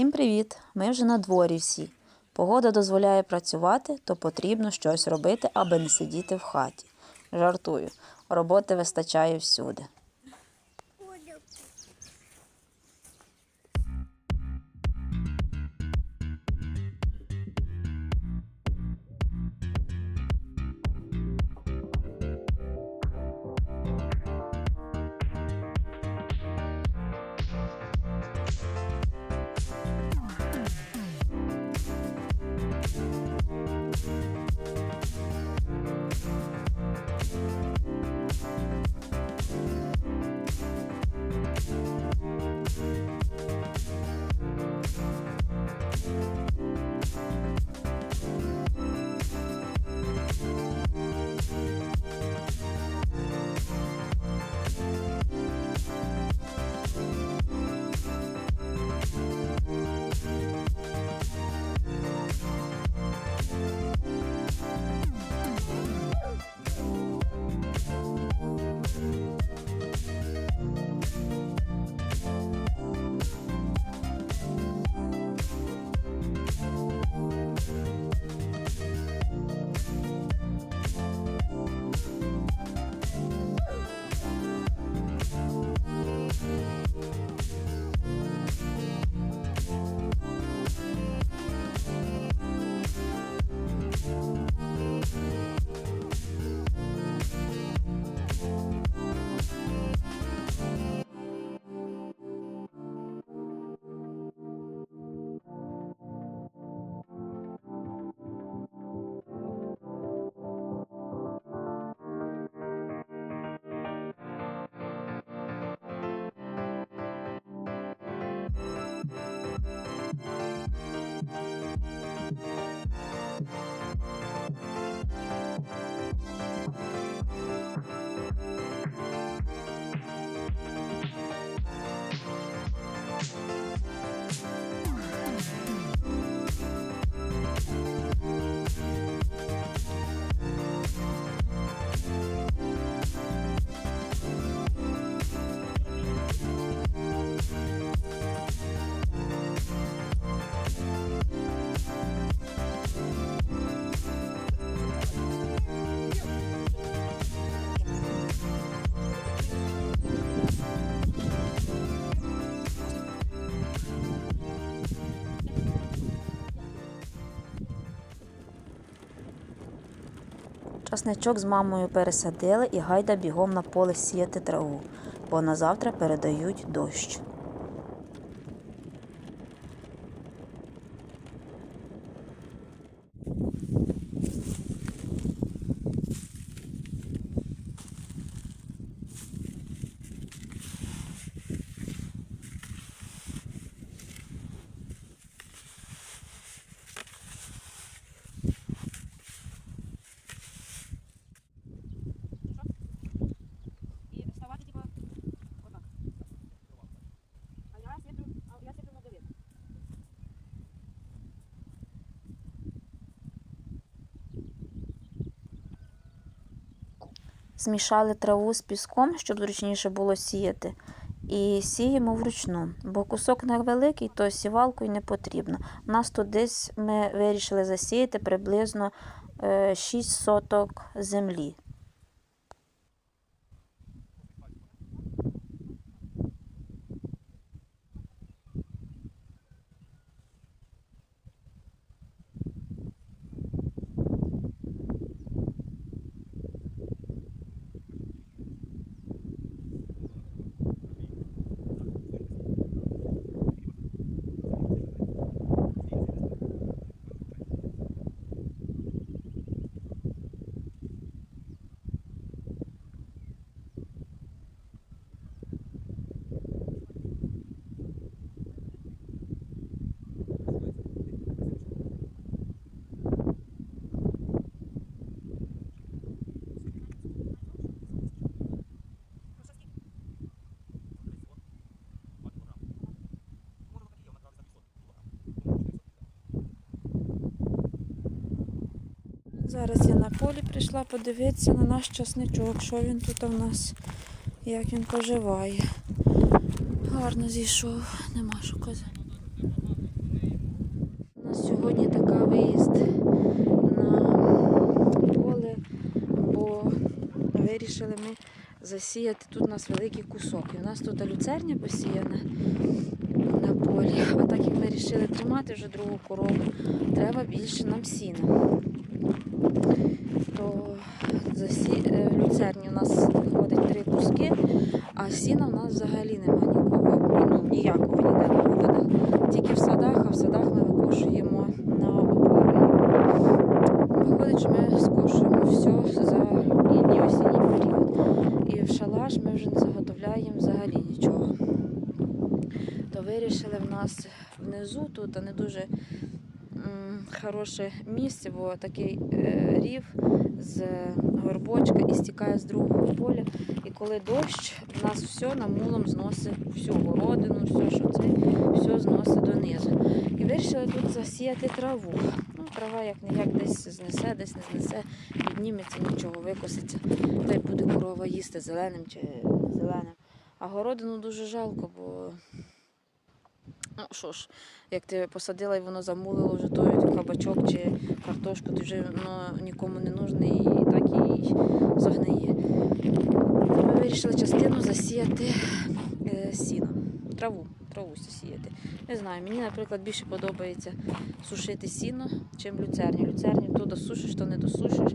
Всім привіт! Ми вже на дворі всі. Погода дозволяє працювати, то потрібно щось робити, аби не сидіти в хаті. Жартую, роботи вистачає всюди. Часничок з мамою пересадили і гайда бігом на поле сіяти траву, бо на завтра передають дощ. Змішали траву з піском, щоб зручніше було сіяти. І сіємо вручну, бо кусок невеликий, то сівалку й не потрібно. У нас тут десь ми вирішили засіяти приблизно 6 соток землі. Зараз я на полі прийшла подивитися на наш часничок, що він тут у нас, як він поживає. Гарно зійшов, нема що казати. У нас сьогодні така виїзд на поле, бо вирішили ми засіяти тут у нас великий кусок. І у нас тут люцерня посіяна на полі. А так як ми вирішили тримати вже другу корову, треба більше нам сіна. То засі... е, в люцерні у нас виходить три куски, а сіна в нас взагалі нема нікого, ну, ніякого ніде на городах. Тільки в садах, а в садах ми викошуємо на опори. Виходить, що ми скошуємо все за літній осінній період. І в шалаш ми вже не заготовляємо взагалі нічого. То вирішили в нас внизу тут не дуже хороше місце, бо такий е, рів з горбочка і стікає з другого поля. І коли дощ, в нас все намулом зносить всю городину, все, що це, все зносить донизу. І вирішили тут засіяти траву. Ну, трава як не як десь знесе, десь не знесе, підніметься, нічого, викоситься. Та й буде корова їсти зеленим чи зеленим. А городину дуже жалко, бо ну що ж, як ти посадила і воно замулило вже той кабачок чи картошку, то вже воно нікому не нужне і так і загниє. Ми вирішили частину засіяти е, сіном, траву, траву засіяти. Не знаю, мені, наприклад, більше подобається сушити сіно, чим люцерню. Люцерню то досушиш, то не досушиш.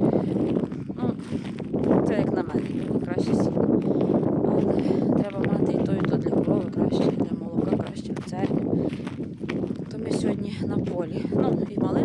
Ну, це як на мене, краще сіно. Але треба мати і то, і то для корови краще, для молока краще люцерню. То ми сьогодні на полі. Ну, і малину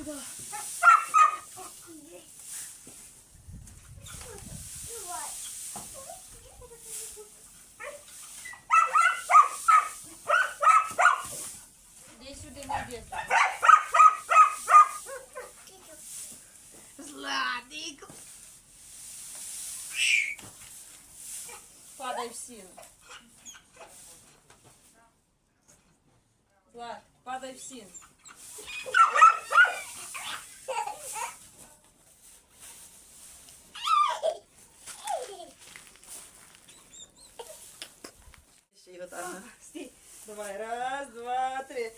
сюда. Зладик. Падай в силу. Влад, падай в силу. Давай, раз, два, три.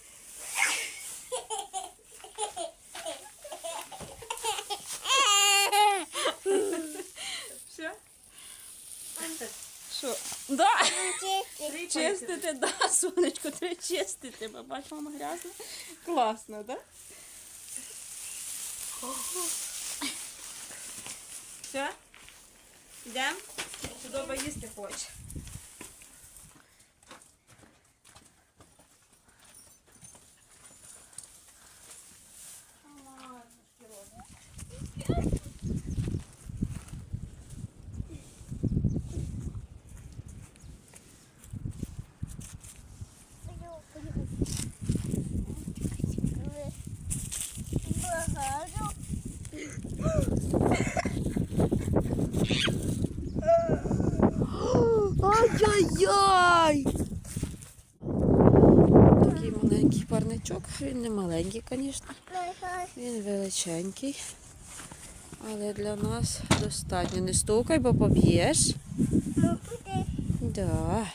Все? Що? Да, Три чистити, да, сонечко, треба чистити. Бач, мама грязна. Класно, так? Все? Йдемо? Чудово їсти хоче. Ай-яй! Такий маленький парничок, він не маленький, звісно, він величенький, але для нас достатньо. Не стукай, бо поб'єш. Ну, да.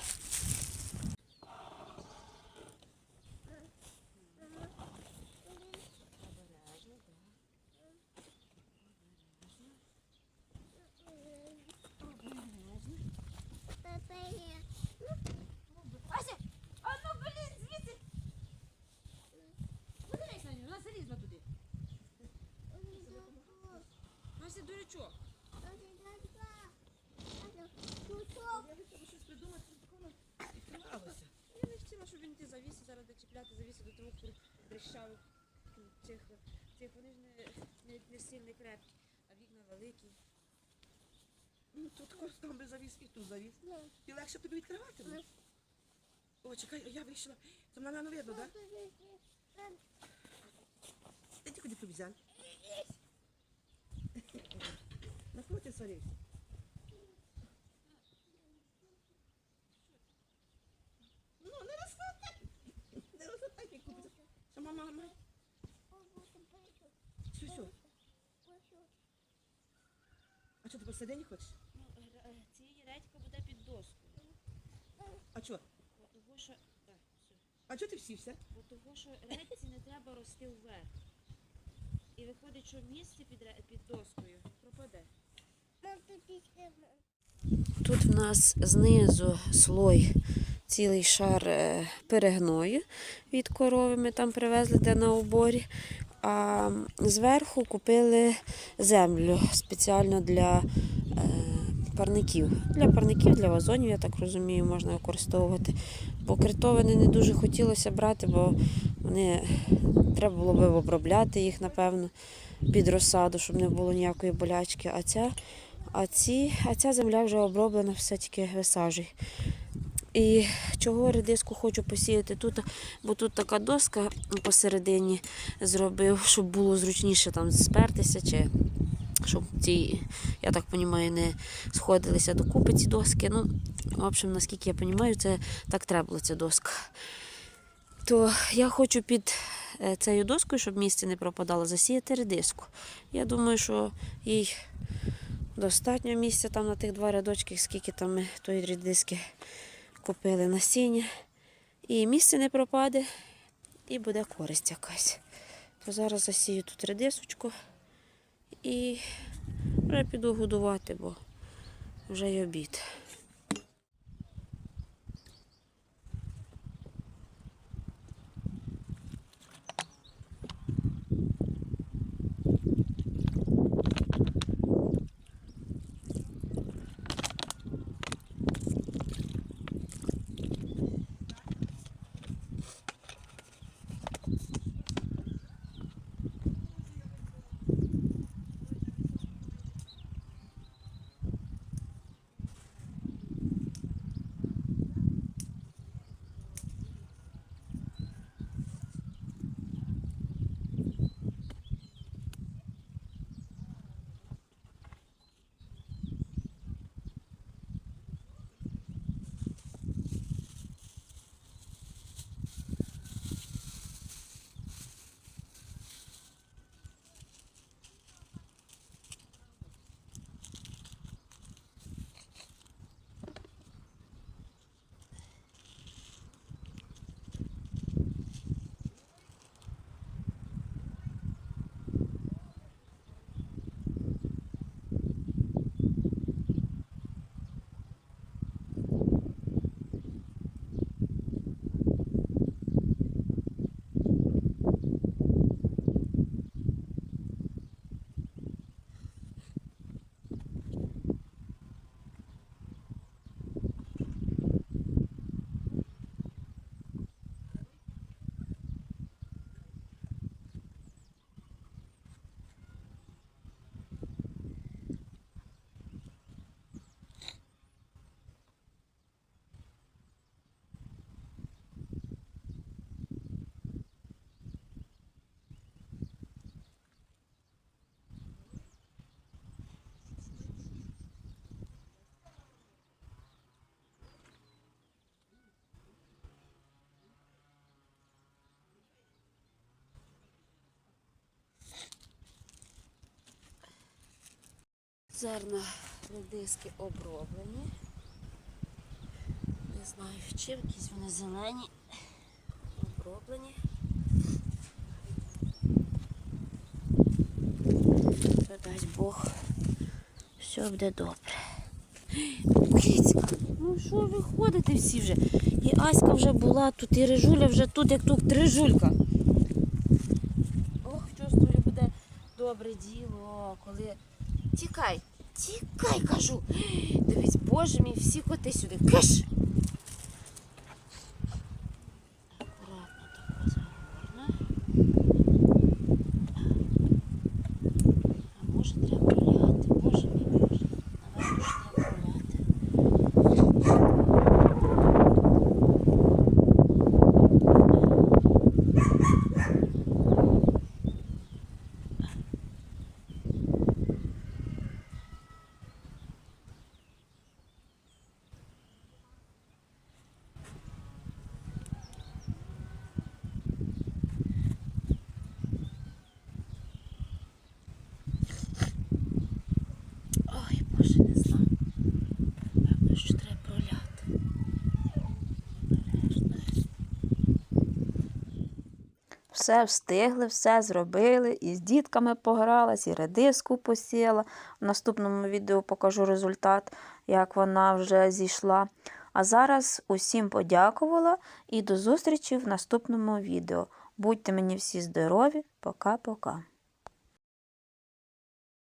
Великі. Ну, тут також там би завіс і тут завіс. І легше тобі відкривати. буде. О, чекай, я вийшла. Там на мене видно, так? Іди куди побіжав. На кого ти сварився? Ну, не розходи. Не розходи, як купиться. Що, мама, мама? Що, що? А що, ти посередині хочеш? Ну, цієї редька буде під доскою. А чого? Того, що, так, все. А чого ти всівся? Бо того, що редці не треба рости вверх. І виходить, що місце під, ре- під доскою пропаде. Тут в нас знизу слой, цілий шар е, перегною від корови. Ми там привезли де на оборі. А зверху купили землю спеціально для е, парників. Для парників, для вазонів, я так розумію, можна використовувати. Бо критовини не дуже хотілося брати, бо вони треба було би обробляти їх, напевно, під розсаду, щоб не було ніякої болячки. А ця а, ці, а ця земля вже оброблена, все тільки висаджуй. І чого редиску хочу посіяти тут, бо тут така доска посередині зробив, щоб було зручніше там спертися, чи щоб ці, я так розумію, не сходилися докупи ці доски. Ну, в общем, наскільки я розумію, це так треба була ця доска. То я хочу під е, цією доскою, щоб місце не пропадало, засіяти редиску. Я думаю, що їй достатньо місця там на тих два рядочки, скільки там ми тої рідиски купили насіння. І місце не пропаде, і буде користь якась. То зараз засію тут редисочку і вже піду годувати, бо вже й обід. Зерна редиски оброблені. Не знаю чим, якісь вони зелені. Оброблені. Дасть Бог. Все буде добре. Кицька, ну що ви ходите всі вже? І Аська вже була тут, і Рижуля вже тут, як тут Рижулька. Ох, чувствую, буде добре діло, коли. Тікай, тікай, кажу. Дивись, боже мій, всі коти сюди. Киш! Акуратно так загорне. А може треба проляти, боже мій боже. Напевно, що треба проляти. Ой, боже, не знаю. Певно, що треба проляти. Обережно. Все встигли, все зробили, і з дітками погралась, і редиску посіяла. В наступному відео покажу результат, як вона вже зійшла. А зараз усім подякувала і до зустрічі в наступному відео. Будьте мені всі здорові, пока-пока.